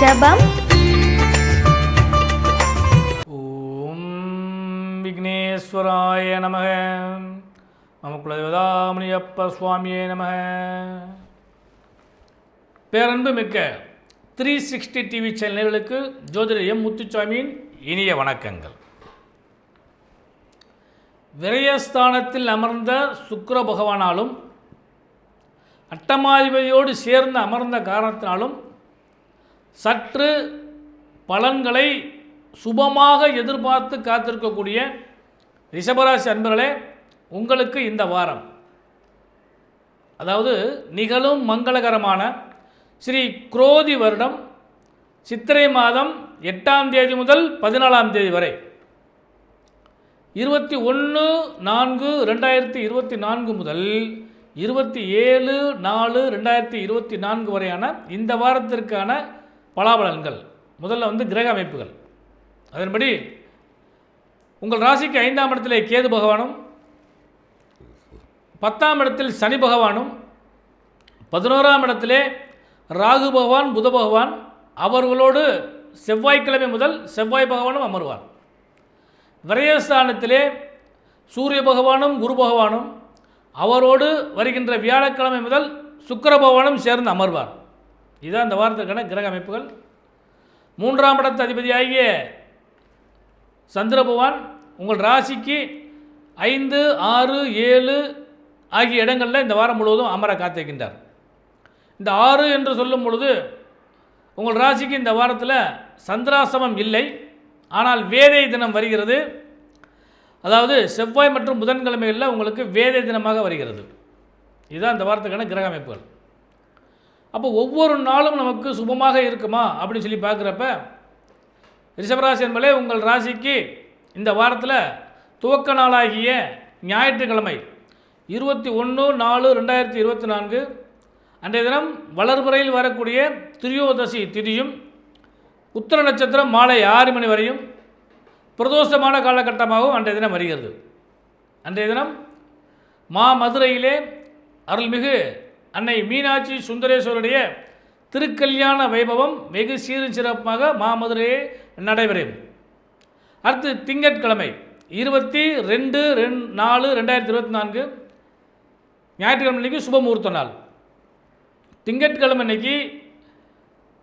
ரிஷபம் ஓம் விக்னேஸ்வராய நம மம குலதேவதாமணியப்ப சுவாமியே நம பேரன்பு மிக்க த்ரீ சிக்ஸ்டி டிவி சேனல்களுக்கு ஜோதிடர் எம் முத்துச்சாமியின் இனிய வணக்கங்கள் விரயஸ்தானத்தில் அமர்ந்த சுக்கர பகவானாலும் அட்டமாதிபதியோடு சேர்ந்து அமர்ந்த காரணத்தினாலும் சற்று பலன்களை சுபமாக எதிர்பார்த்து காத்திருக்கக்கூடிய ரிஷபராசி அன்பர்களே உங்களுக்கு இந்த வாரம் அதாவது நிகழும் மங்களகரமான ஸ்ரீ குரோதி வருடம் சித்திரை மாதம் எட்டாம் தேதி முதல் பதினாலாம் தேதி வரை. இருபத்தி ஒன்று நான்கு ரெண்டாயிரத்தி இருபத்தி நான்கு முதல் இருபத்தி ஏழு நாலு ரெண்டாயிரத்தி இருபத்தி நான்கு வரையான இந்த வாரத்திற்கான பலாபலன்கள். முதல்ல வந்து கிரக அமைப்புகள். அதன்படி உங்கள் ராசிக்கு ஐந்தாம் இடத்திலே கேது பகவானும் பத்தாம் இடத்தில் சனி பகவானும் பதினோராம் இடத்திலே ராகு பகவான் புத பகவான் அவர்களோடு செவ்வாய்க்கிழமை முதல் செவ்வாய் பகவானும் அமர்வார். விரயஸ்தானத்திலே சூரிய பகவானும் குரு பகவானும் அவரோடு வருகின்ற வியாழக்கிழமை முதல் சுக்கிர பகவானும் சேர்ந்து அமர்வார். இதுதான் இந்த வாரத்திற்கான கிரக அமைப்புகள். மூன்றாம் இடத்து அதிபதியாகிய சந்திர பகவான் உங்கள் ராசிக்கு ஐந்து ஆறு ஏழு ஆகிய இடங்களில் இந்த வாரம் முழுவதும் அமர காத்திருக்கின்றார். இந்த ஆறு என்று சொல்லும் பொழுது உங்கள் ராசிக்கு இந்த வாரத்தில் சந்திராசமம் இல்லை. ஆனால் வேதை தினம் வருகிறது. அதாவது செவ்வாய் மற்றும் புதன்கிழமைகளில் உங்களுக்கு வேதை தினமாக வருகிறது. இதுதான் இந்த வாரத்துக்கான கிரக அமைப்புகள். அப்போ ஒவ்வொரு நாளும் நமக்கு சுபமாக இருக்குமா அப்படின்னு சொல்லி பார்க்குறப்ப ரிஷபராசி என்பதே உங்கள் ராசிக்கு இந்த வாரத்தில் துவக்க நாளாகிய ஞாயிற்றுக்கிழமை இருபத்தி ஒன்று நாலு ரெண்டாயிரத்தி இருபத்தி நான்கு அன்றைய தினம் வளர்புறையில் வரக்கூடிய திரியோதசி திதியும் உத்தர நட்சத்திரம் மாலை ஆறு மணி வரையும் பிரதோஷமான காலகட்டமாகவும் அன்றைய தினம் வருகிறது. அன்றைய தினம் மா மதுரையிலே அருள்மிகு அன்னை மீனாட்சி சுந்தரேஸ்வருடைய திருக்கல்யாண வைபவம் வெகு சீரும் சிறப்பாக மாமதுரையே நடைபெறும். அடுத்து திங்கட்கிழமை இருபத்தி ரெண்டு ரெண் நாலு ரெண்டாயிரத்தி இருபத்தி நான்கு ஞாயிற்றுக்கிழமை அன்னைக்கு சுபமுகூர்த்த நாள். திங்கட்கிழமை அன்னைக்கு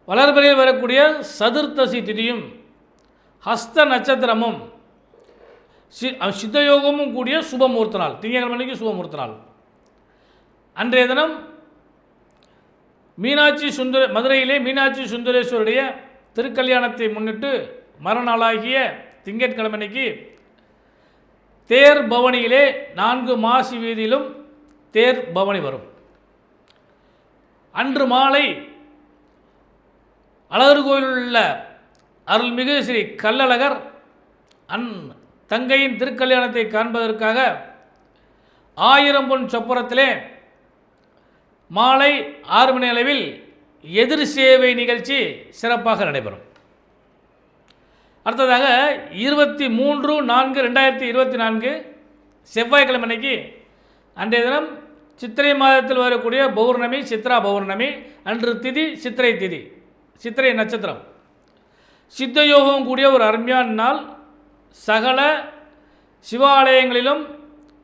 வளர்பிறையில் வரக்கூடிய சதுர்த்தசி திதியும் ஹஸ்த நட்சத்திரமும் சி சித்தயோகமும் கூடிய சுபமுகூர்த்த நாள். திங்கட்கிழமை அன்னைக்கு சுபமுகூர்த்த நாள். அன்றைய தினம் மீனாட்சி சுந்தர மதுரையிலே மீனாட்சி சுந்தரேஸ்வருடைய திருக்கல்யாணத்தை முன்னிட்டு மறுநாளாகிய திங்கட்கிழமைக்கு தேர் பவனியிலே நான்கு மாசி வீதியிலும் தேர் பவனி வரும். அன்று மாலை அழகர் கோயிலில் உள்ள அருள்மிகு ஸ்ரீ கல்லழகர் அன் தங்கையின் திருக்கல்யாணத்தை காண்பதற்காக ஆயிரம் பொன் சொப்புரத்திலே மாலை ஆறு மணி அளவில் எதிர் சேவை நிகழ்ச்சி சிறப்பாக நடைபெறும். அடுத்ததாக இருபத்தி மூன்று நான்கு ரெண்டாயிரத்தி இருபத்தி நான்கு செவ்வாய்க்கிழமை அன்னைக்கு அன்றைய தினம் சித்திரை மாதத்தில் வரக்கூடிய பௌர்ணமி சித்ரா பௌர்ணமி அன்று திதி சித்திரை திதி சித்திரை நட்சத்திரம். சித்தயோகம் கூடிய ஒரு அருமையான நாள். சகல சிவாலயங்களிலும்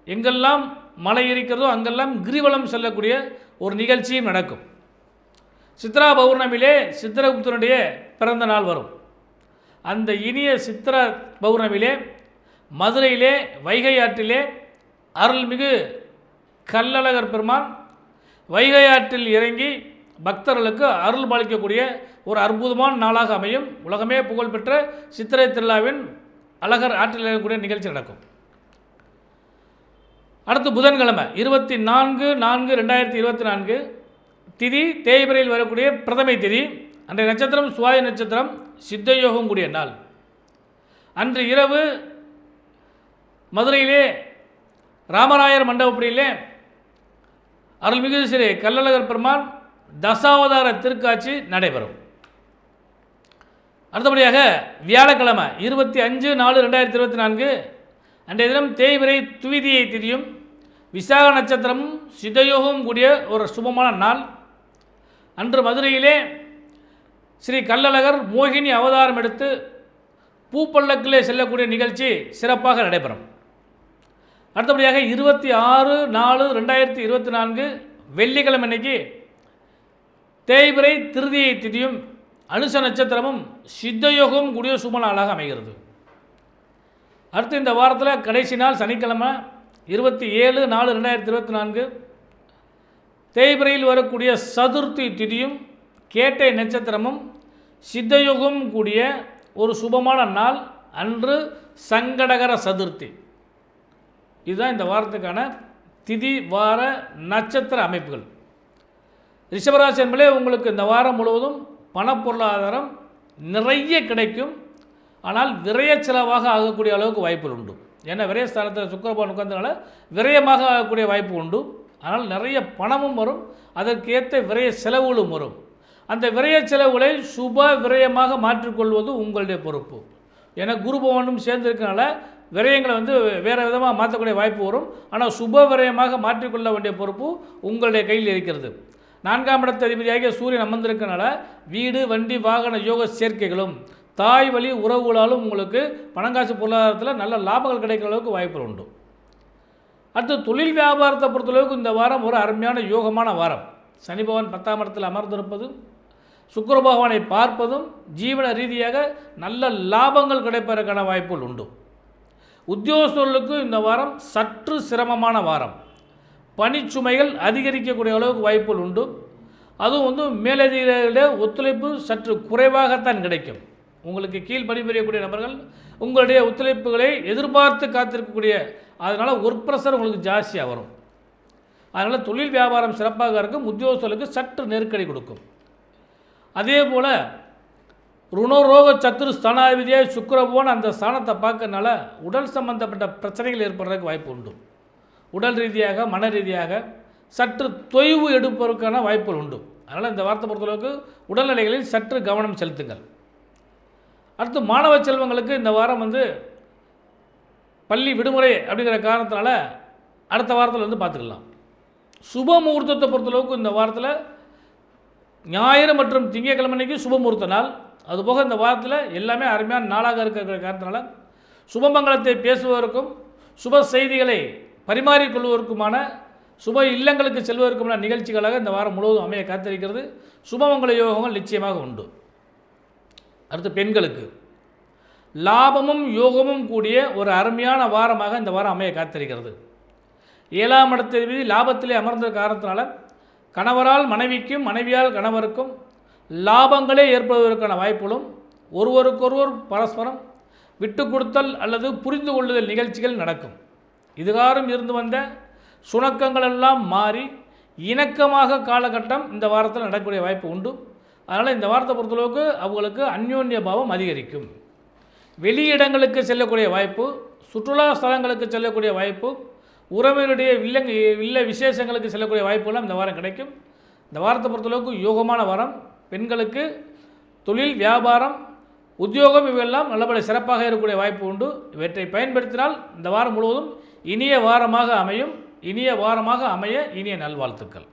எங்கெல்லாம் மலை இருக்கிறதோ அங்கெல்லாம் கிரிவலம் செல்லக்கூடிய ஒரு நிகழ்ச்சியும் நடக்கும். சித்ரா பௌர்ணமியிலே சித்திரகுப்தனுடைய பிறந்த நாள் வரும். அந்த இனிய சித்திர பௌர்ணமியிலே மதுரையிலே வைகை ஆற்றிலே அருள்மிகு கல்லழகர் பெருமான் வைகை ஆற்றில் இறங்கி பக்தர்களுக்கு அருள் பாலிக்கக்கூடிய ஒரு அற்புதமான நாளாக அமையும். உலகமே புகழ்பெற்ற சித்திரை திருவிழாவின் அழகர் ஆற்றில் இறங்கக்கூடிய நிகழ்ச்சி நடக்கும். அடுத்து புதன்கிழமை இருபத்தி நான்கு நான்கு ரெண்டாயிரத்தி இருபத்தி நான்கு திதி தேய்பிரையில் வரக்கூடிய பிரதமை திதி அன்றைய நட்சத்திரம் சுவாய நட்சத்திரம் சித்தயோகம் கூடிய நாள். அன்று இரவு மதுரையிலே ராமராயர் மண்டபப்படியிலே அருள்மிகு ஸ்ரீ கல்லழகர் பெருமான் தசாவதார திருக்காட்சி நடைபெறும். அடுத்தபடியாக வியாழக்கிழமை இருபத்தி அஞ்சு நாலு ரெண்டாயிரத்தி இருபத்தி நான்கு அன்றைய தினம் தேய்பிரை துவிதியை திதியும் விசாக நட்சத்திரமும் சிதயோகமும் கூடிய ஒரு சுபமான நாள். அன்று மதுரையிலே ஸ்ரீ கல்லழகர் மோகினி அவதாரம் எடுத்து பூப்பள்ளக்கிலே செல்லக்கூடிய நிகழ்ச்சி சிறப்பாக நடைபெறும். அடுத்தபடியாக இருபத்தி ஆறு நாலு ரெண்டாயிரத்தி இருபத்தி நான்கு வெள்ளிக்கிழமை அன்னைக்கு தேய்பிரை திருதியை திதியும் அனுச நட்சத்திரமும் சித்தயோகமும் கூடிய சுப நாளாக அமைகிறது. அடுத்து இந்த வாரத்தில் கடைசி நாள் சனிக்கிழமை. இருபத்தி ஏழு நாலு ரெண்டாயிரத்தி இருபத்தி நான்கு தேய்பிரையில் வரக்கூடிய சதுர்த்தி திதியும் கேட்டை நட்சத்திரமும் சித்தயுகம் கூடிய ஒரு சுபமான நாள் அன்று சங்கடகர சதுர்த்தி. இதுதான் இந்த வாரத்துக்கான திதி வார நட்சத்திர அமைப்புகள். ரிஷபராசி என்பதே உங்களுக்கு இந்த வாரம் முழுவதும் பணப்பொருளாதாரம் நிறைய கிடைக்கும். ஆனால் விரைய செலவாக ஆகக்கூடிய அளவுக்கு வாய்ப்புகள் உண்டு. ஏன்னா விரயஸ்தானத்தில் சுக்கரபான் உட்கார்ந்தனால விரயமாக ஆகக்கூடிய வாய்ப்பு உண்டு. ஆனால் நிறைய பணமும் வரும். அதற்கேற்ற விரய செலவுகளும் வரும். அந்த விரய செலவுகளை சுப விரயமாக மாற்றிக்கொள்வது உங்களுடைய பொறுப்பு. ஏன்னா குரு பவனும் சேர்ந்திருக்கனால விரயங்களை வந்து வேறு விதமாக மாற்றக்கூடிய வாய்ப்பு வரும். ஆனால் சுப விரயமாக மாற்றிக்கொள்ள வேண்டிய பொறுப்பு உங்களுடைய கையில் இருக்கிறது. நான்காம் இடத்த அதிபதியாகிய சூரியன் அமர்ந்திருக்கனால வீடு வண்டி வாகன யோக சேர்க்கைகளும் தாய் வழி உறவுகளாலும் உங்களுக்கு பணங்காசு பொருளாதாரத்தில் நல்ல லாபங்கள் கிடைக்கிற அளவுக்கு வாய்ப்புகள் உண்டு. அடுத்து தொழில் வியாபாரத்தை பொறுத்தளவுக்கு இந்த வாரம் ஒரு அருமையான யோகமான வாரம். சனி பகவான் பத்தாம் இடத்தில் அமர்ந்திருப்பதும் சுக்கர பகவானை பார்ப்பதும் ஜீவன ரீதியாக நல்ல லாபங்கள் கிடைப்பதற்கான வாய்ப்புகள் உண்டு. உத்தியோகஸ்தர்களுக்கு இந்த வாரம் சற்று சிரமமான வாரம். பணிச்சுமைகள் அதிகரிக்கக்கூடிய அளவுக்கு வாய்ப்புகள் உண்டு. அதுவும் வந்து மேலதிகாரிகளிட ஒத்துழைப்பு சற்று குறைவாகத்தான் கிடைக்கும். உங்களுக்கு கீழ் பணிபுரியக்கூடிய நபர்கள் உங்களுடைய ஒத்துழைப்புகளை எதிர்பார்த்து காத்திருக்கக்கூடிய அதனால் ஒர்க் ப்ரெஷர் உங்களுக்கு ஜாஸ்தியாக வரும். அதனால் தொழில் வியாபாரம் சிறப்பாக இருக்கும் உத்தியோகஸ்தர்களுக்கு சற்று நெருக்கடி கொடுக்கும். அதே போல் ருணரோக சத்துரு ஸ்தானாதிபதியாக சுக்கரபோன் அந்த ஸ்தானத்தை பார்க்கறனால உடல் சம்பந்தப்பட்ட பிரச்சனைகள் ஏற்படுறதுக்கு வாய்ப்பு உண்டு. உடல் ரீதியாக மன ரீதியாக சற்று தொய்வு எடுப்பதற்கான வாய்ப்புகள் உண்டு. அதனால் இந்த வார்த்தை பொறுத்தளவுக்கு உடல்நிலைகளில் சற்று கவனம் செலுத்துங்கள். அடுத்து மாணவ செல்வங்களுக்கு இந்த வாரம் வந்து பள்ளி விடுமுறை அப்படிங்கிற காரணத்தினால அடுத்த வாரத்தில் வந்து பார்த்துக்கலாம். சுப முகூர்த்தத்தை பொறுத்தளவுக்கு இந்த வாரத்தில் ஞாயிறு மற்றும் திங்கட்கிழமை அன்னைக்கு சுப முகூர்த்த நாள். அதுபோக இந்த வாரத்தில் எல்லாமே அருமையான நாளாக இருக்கிற காரணத்தினால சுபமங்கலத்தை பேசுவதற்கும் சுப செய்திகளை பரிமாறிக்கொள்வதற்குமான சுப இல்லங்களுக்கு செல்வதற்குமான நிகழ்ச்சிகளாக இந்த வாரம் முழுவதும் அமைய காத்திருக்கிறது. சுபமங்கல யோகங்கள் நிச்சயமாக உண்டு. அடுத்து பெண்களுக்கு. லாபமும் யோகமும் கூடிய ஒரு அருமையான வாரமாக இந்த வாரம் அமைய காத்திருக்கிறது. ஏழாம் இடத்தை லாபத்திலே அமர்ந்த காரணத்தினால கணவரால் மனைவிக்கும் மனைவியால் கணவருக்கும் லாபங்களே ஏற்படுவதற்கான வாய்ப்புகளும் ஒருவருக்கொருவர் பரஸ்பரம் விட்டு கொடுத்தல் அல்லது புரிந்து கொள்ளுதல் நிகழ்ச்சிகள் நடக்கும். இதுகாரும் இருந்து வந்த சுணக்கங்கள் எல்லாம் மாறி இணக்கமாக காலகட்டம் இந்த வாரத்தில் நடக்கக்கூடிய வாய்ப்பு உண்டு. அதனால் இந்த வாரத்தை பொறுத்தளவுக்கு அவங்களுக்கு அந்யோன்ய பாவம் அதிகரிக்கும். வெளியிடங்களுக்கு செல்லக்கூடிய வாய்ப்பு சுற்றுலா ஸ்தலங்களுக்கு செல்லக்கூடிய வாய்ப்பு உறவினுடைய வில்லங்க வில்ல விசேஷங்களுக்கு செல்லக்கூடிய வாய்ப்புகளும் இந்த வாரம் கிடைக்கும். இந்த வாரத்தை பொறுத்தளவுக்கு யோகமான வாரம். பெண்களுக்கு தொழில் வியாபாரம் உத்தியோகம் இவையெல்லாம் நல்லபடி சிறப்பாக இருக்கக்கூடிய வாய்ப்பு உண்டு. இவற்றை பயன்படுத்தினால் இந்த வாரம் முழுவதும் இனிய வாரமாக அமையும். இனிய வாரமாக அமைய இனிய நல்வாழ்த்துக்கள்.